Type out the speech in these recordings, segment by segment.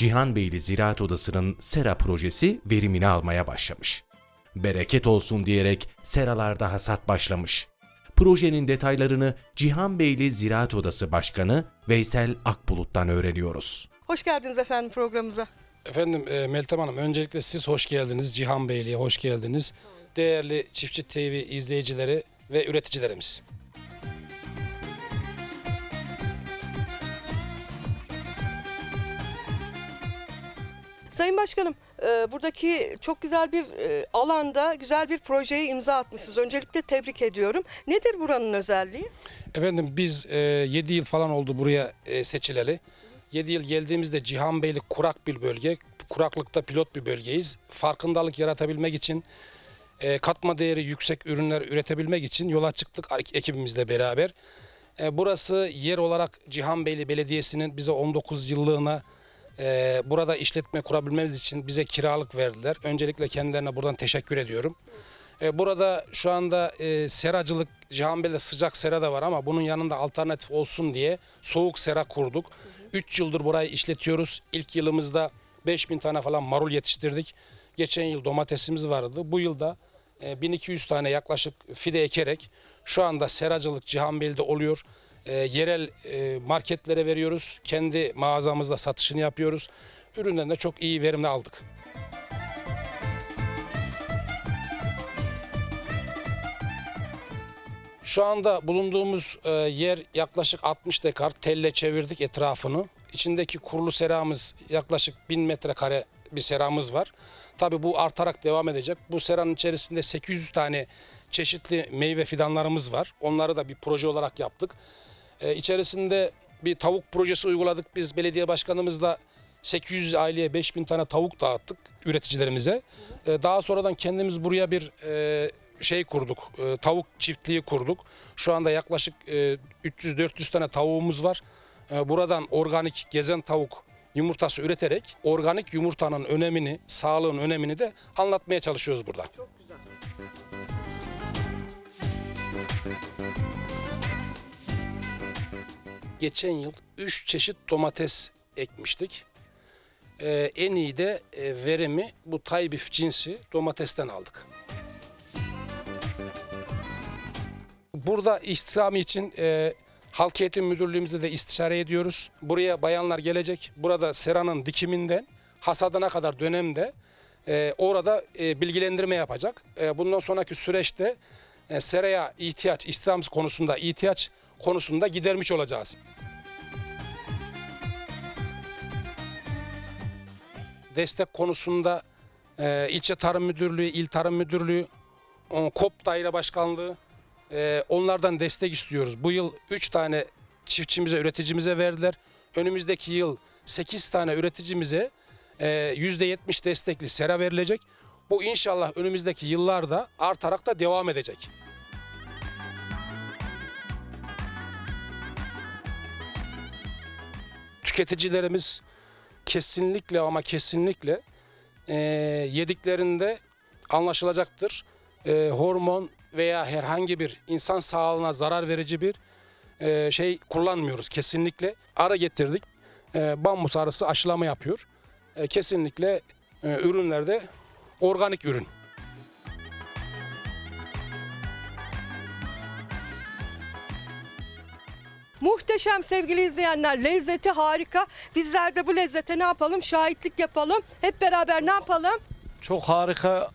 Cihanbeyli Ziraat Odası'nın sera projesi verimini almaya başlamış. Bereket olsun diyerek seralarda hasat başlamış. Projenin detaylarını Cihanbeyli Ziraat Odası Başkanı Veysel Akbulut'tan öğreniyoruz. Hoş geldiniz efendim programımıza. Efendim e, Meltem Hanım öncelikle siz hoş geldiniz. Cihan Beyli'ye hoş geldiniz. Değerli Çiftçi TV izleyicileri ve üreticilerimiz. Sayın Başkanım, e, buradaki çok güzel bir e, alanda güzel bir projeye imza atmışsınız. Öncelikle tebrik ediyorum. Nedir buranın özelliği? Efendim biz e, 7 yıl falan oldu buraya e, seçileli. 7 yıl geldiğimizde Cihanbeyli kurak bir bölge. Kuraklıkta pilot bir bölgeyiz. Farkındalık yaratabilmek için e, katma değeri yüksek ürünler üretebilmek için yola çıktık ekibimizle beraber. E, burası yer olarak Cihanbeyli Belediyesi'nin bize 19 yıllığına e, burada işletme kurabilmemiz için bize kiralık verdiler. Öncelikle kendilerine buradan teşekkür ediyorum. E, burada şu anda e, seracılık, Cihanbeyli'de sıcak sera da var ama bunun yanında alternatif olsun diye soğuk sera kurduk. 3 yıldır burayı işletiyoruz. İlk yılımızda 5000 tane falan marul yetiştirdik. Geçen yıl domatesimiz vardı. Bu yılda e, 1200 tane yaklaşık fide ekerek şu anda seracılık Cihanbeyli'de oluyor. E, yerel e, marketlere veriyoruz. Kendi mağazamızda satışını yapıyoruz. Üründen de çok iyi verimli aldık. Şu anda bulunduğumuz e, yer yaklaşık 60 dekar telle çevirdik etrafını. İçindeki kurulu seramız yaklaşık 1000 metrekare bir seramız var. Tabi bu artarak devam edecek. Bu seranın içerisinde 800 tane çeşitli meyve fidanlarımız var. Onları da bir proje olarak yaptık. E, içerisinde bir tavuk projesi uyguladık. Biz belediye başkanımızla 800 aileye 5000 tane tavuk dağıttık üreticilerimize. E, daha sonradan kendimiz buraya bir e, şey kurduk. e, tavuk çiftliği kurduk. Şu anda yaklaşık e, 300-400 tane tavuğumuz var. Buradan organik gezen tavuk yumurtası üreterek organik yumurtanın önemini, sağlığın önemini de anlatmaya çalışıyoruz burada. Çok güzel. Geçen yıl 3 çeşit domates ekmiştik. Ee, en iyi de e, verimi bu taybif cinsi domatesten aldık. Burada istihdam için e, Halk Eğitim Müdürlüğümüzde de istişare ediyoruz. Buraya bayanlar gelecek. Burada seranın dikiminden hasadına kadar dönemde e, orada e, bilgilendirme yapacak. E, bundan sonraki süreçte e, seraya ihtiyaç, istihdam konusunda ihtiyaç konusunda gidermiş olacağız. Destek konusunda e, ilçe tarım müdürlüğü, il tarım müdürlüğü, o, KOP daire başkanlığı e, onlardan destek istiyoruz. Bu yıl 3 tane çiftçimize, üreticimize verdiler. Önümüzdeki yıl 8 tane üreticimize e, %70 destekli sera verilecek. Bu inşallah önümüzdeki yıllarda artarak da devam edecek. Tüketicilerimiz kesinlikle ama kesinlikle e, yediklerinde anlaşılacaktır. E, hormon veya herhangi bir insan sağlığına zarar verici bir e, şey kullanmıyoruz kesinlikle. Ara getirdik. E, bambus arısı aşılama yapıyor. E, kesinlikle e, ürünlerde organik ürün. Muhteşem sevgili izleyenler. Lezzeti harika. Bizler de bu lezzete ne yapalım? Şahitlik yapalım. Hep beraber ne yapalım? Çok harika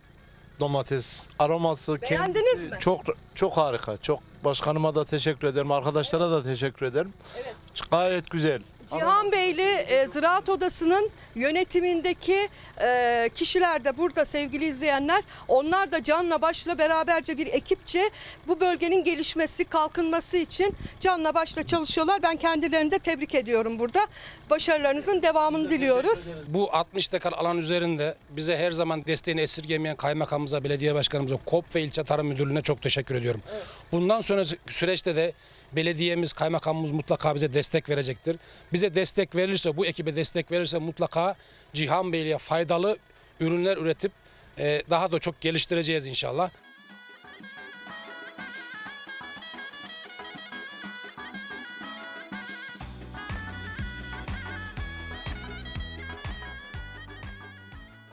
domates aroması. Beğendiniz kendisi mi? Çok çok harika. Çok başkanıma da teşekkür ederim. Arkadaşlara da teşekkür ederim. Gayet güzel. Cihan Beyli e, Ziraat Odası'nın yönetimindeki e, kişiler de burada sevgili izleyenler. Onlar da canla başla beraberce bir ekipçe bu bölgenin gelişmesi, kalkınması için canla başla çalışıyorlar. Ben kendilerini de tebrik ediyorum burada. Başarılarınızın devamını diliyoruz. Bu 60 dekar alan üzerinde bize her zaman desteğini esirgemeyen kaymakamımıza, belediye başkanımıza, KOP ve ilçe tarım müdürlüğüne çok teşekkür ediyorum. Bundan sonra süreçte de belediyemiz, kaymakamımız mutlaka bize destek verecektir. Bize destek verilirse, bu ekibe destek verirse mutlaka Cihan Beyli'ye faydalı ürünler üretip e, daha da çok geliştireceğiz inşallah.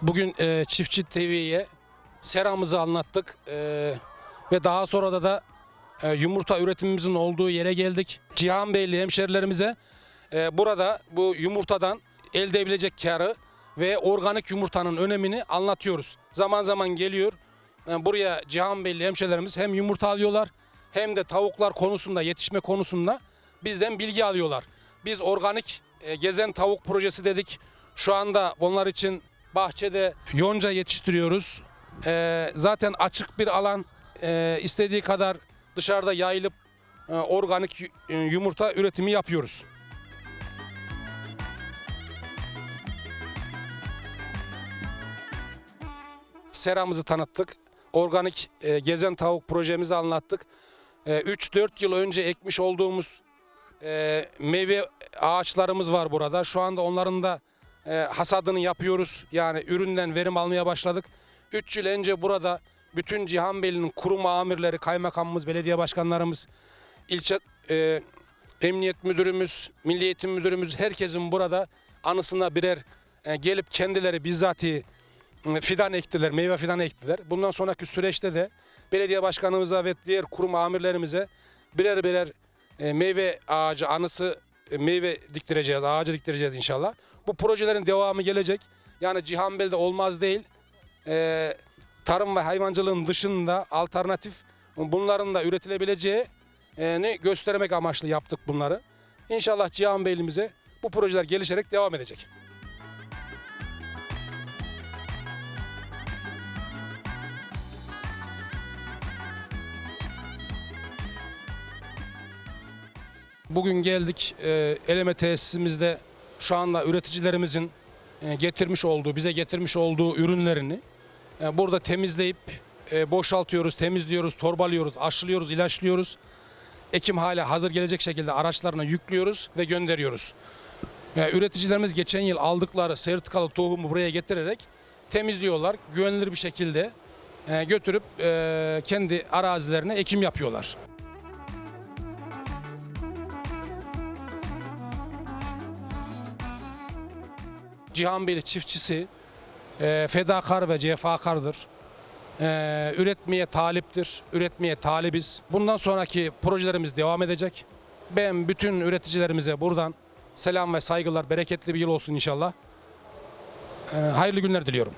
Bugün e, Çiftçi TV'ye seramızı anlattık E, ve daha sonra da da e, yumurta üretimimizin olduğu yere geldik. Cihan Beyli hemşerilerimize e, burada bu yumurtadan elde edilecek karı ve organik yumurtanın önemini anlatıyoruz. Zaman zaman geliyor e, buraya Cihan Beyli hemşerilerimiz hem yumurta alıyorlar hem de tavuklar konusunda yetişme konusunda bizden bilgi alıyorlar. Biz organik e, gezen tavuk projesi dedik. Şu anda onlar için bahçede yonca yetiştiriyoruz. E, zaten açık bir alan e, istediği kadar dışarıda yayılıp e, organik e, yumurta üretimi yapıyoruz. Seramızı tanıttık. Organik e, gezen tavuk projemizi anlattık. E, 3-4 yıl önce ekmiş olduğumuz e, meyve ağaçlarımız var burada. Şu anda onların da e, hasadını yapıyoruz. Yani üründen verim almaya başladık. 3 yıl önce burada bütün Cihanbeyli'nin kurum amirleri, kaymakamımız, belediye başkanlarımız, ilçe e, emniyet müdürümüz, milli eğitim müdürümüz herkesin burada anısına birer e, gelip kendileri bizzati e, fidan ektiler, meyve fidan ektiler. Bundan sonraki süreçte de belediye başkanımıza ve diğer kurum amirlerimize birer birer e, meyve ağacı anısı e, meyve diktireceğiz, ağacı diktireceğiz inşallah. Bu projelerin devamı gelecek. Yani Cihanbel'de olmaz değil. E, tarım ve hayvancılığın dışında alternatif bunların da üretilebileceğini göstermek amaçlı yaptık bunları. İnşallah Cihanbeyli'mize bu projeler gelişerek devam edecek. Bugün geldik e, eleme tesisimizde şu anda üreticilerimizin e, getirmiş olduğu, bize getirmiş olduğu ürünlerini e, burada temizleyip e, boşaltıyoruz, temizliyoruz, torbalıyoruz, aşılıyoruz, ilaçlıyoruz. Ekim hale hazır gelecek şekilde araçlarına yüklüyoruz ve gönderiyoruz. E, üreticilerimiz geçen yıl aldıkları sertifikalı tohumu buraya getirerek temizliyorlar. Güvenilir bir şekilde e, götürüp e, kendi arazilerine ekim yapıyorlar. Cihanbeyli çiftçisi e, fedakar ve cefakardır. E, üretmeye taliptir, üretmeye talibiz. Bundan sonraki projelerimiz devam edecek. Ben bütün üreticilerimize buradan selam ve saygılar, bereketli bir yıl olsun inşallah. E, hayırlı günler diliyorum.